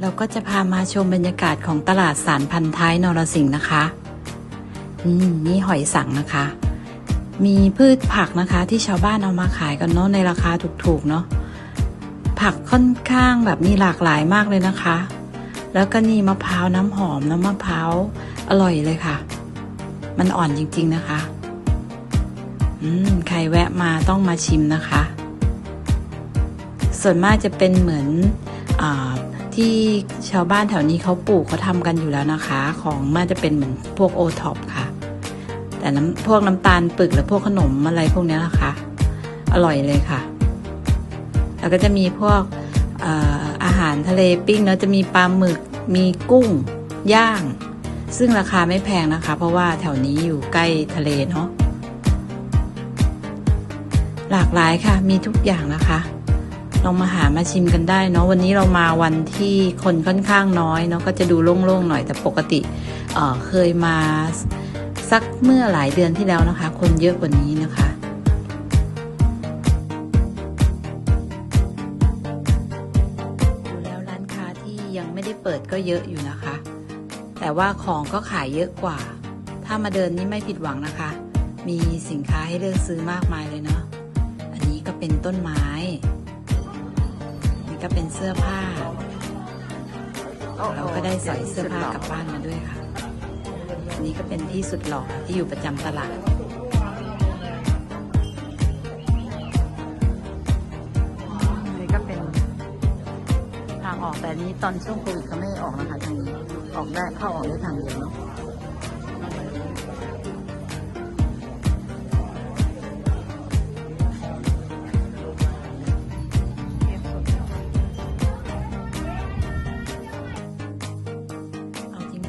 เราก็จะพามาชมบรรยากาศของตลาดสารพันท้ายนรสิงห์นะคะอืมนี่หอยสังนะคะ มีพืชผักนะคะที่ชาวบ้านเอามาขายกันเนาะในราคาถูกๆเนาะผักค่อนข้างแบบมีหลากหลายมากเลยนะคะ แล้วก็นี่มะพร้าวน้ำหอมน้ำมะพร้าวอร่อยเลยค่ะ มันอ่อนจริงๆนะคะอืมใครแวะมาต้องมาชิมนะคะ ส่วนมากจะเป็นเหมือนอา ที่ชาวบ้านแถวนี้เขาปลูกเขาทำกันอยู่แล้วนะคะ ของมาจะเป็นเหมือนพวกโอท็อปค่ะ แต่น้ำพวกน้ำตาลปึกหรือพวกขนมอะไรพวกนี้นะคะ อร่อยเลยค่ะ แล้วก็จะมีพวกอออาหารทะเลปิ้งแล้วจะมีปลาหมึกมีกุ้งย่าง ซึ่งราคาไม่แพงนะคะ เพราะว่าแถวนี้อยู่ใกล้ทะเลเนาะหลากหลายค่ะมีทุกอย่างนะคะ ลองมาหามาชิมกันได้เนาะวันนี้เรามาวันที่คนค่อนข้างน้อยเนาะก็จะดูโล่งๆหน่อยแต่ปกติเเคยมาสักเมื่อหลายเดือนที่แล้วนะคะ คนเยอะกว่านี้นะคะดูแล้วร้านค้าที่ยังไม่ได้เปิดก็เยอะอยู่นะคะ แต่ว่าของก็ขายเยอะกว่า ถ้ามาเดินนี่ไม่ผิดหวังนะคะ มีสินค้าให้เลือกซื้อมากมายเลยเนาะอันนี้ก็เป็นต้นไม้ ก็เป็นเสื้อผ้า เราก็ได้ใส่เสื้อผ้ากลับบ้านมาด้วยค่ะ อันนี้ก็เป็นที่สุดหล่อที่อยู่ประจำตลาดนี่ก็เป็นทางออกแต่อันนี้ตอนช่วงโควิดเขาไม่ให้ออกนะคะทางนี้ ออกได้เข้าออกได้ทางเดียวเนาะ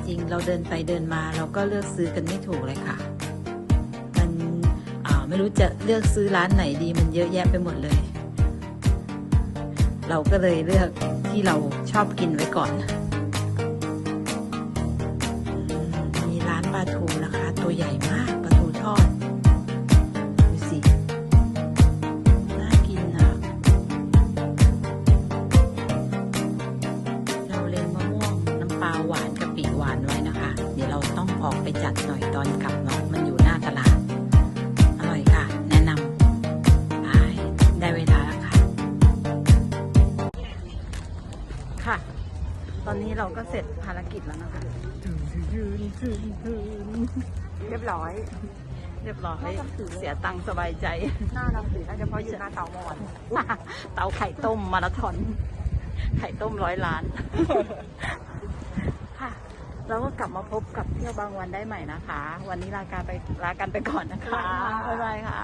ริง ๆ เราเดินไปเดินมาเราก็เลือกซื้อกันไม่ถูกเลยค่ะ มันไม่รู้จะเลือกซื้อร้านไหนดีมันเยอะแยะไปหมดเลย เราก็เลยเลือกที่เราชอบกินไว้ก่อน มีร้านปลาทูนะคะ ตัวใหญ่มากปลาทูทอดดูสิน่ากินอะเราเล็งมะม่วงน้ำปลาหวาน องออกไปจัดหน่อยตอนกลับเนาะมันอยู่หน้าตลาด อร่อยค่ะ แนะนำไปได้เวลาแล้วค่ะ ค่ะ ตอนนี้เราก็เสร็จภารกิจแล้วนะคะเรียบร้อย เรียบร้อย เสียตังค์สบายใจ หน้าดำสีน่าจะเพราะอยู่หน้าเตาเมื่อวานเตาไข่ต้มมาราธอน ไข่ต้มร้อยล้านค่ะ เราก็กลับมาพบกับเที่ยวบางวันได้ใหม่นะคะ วันนี้ลาการไปลากันไปก่อนนะคะ บ๊ายบายค่ะ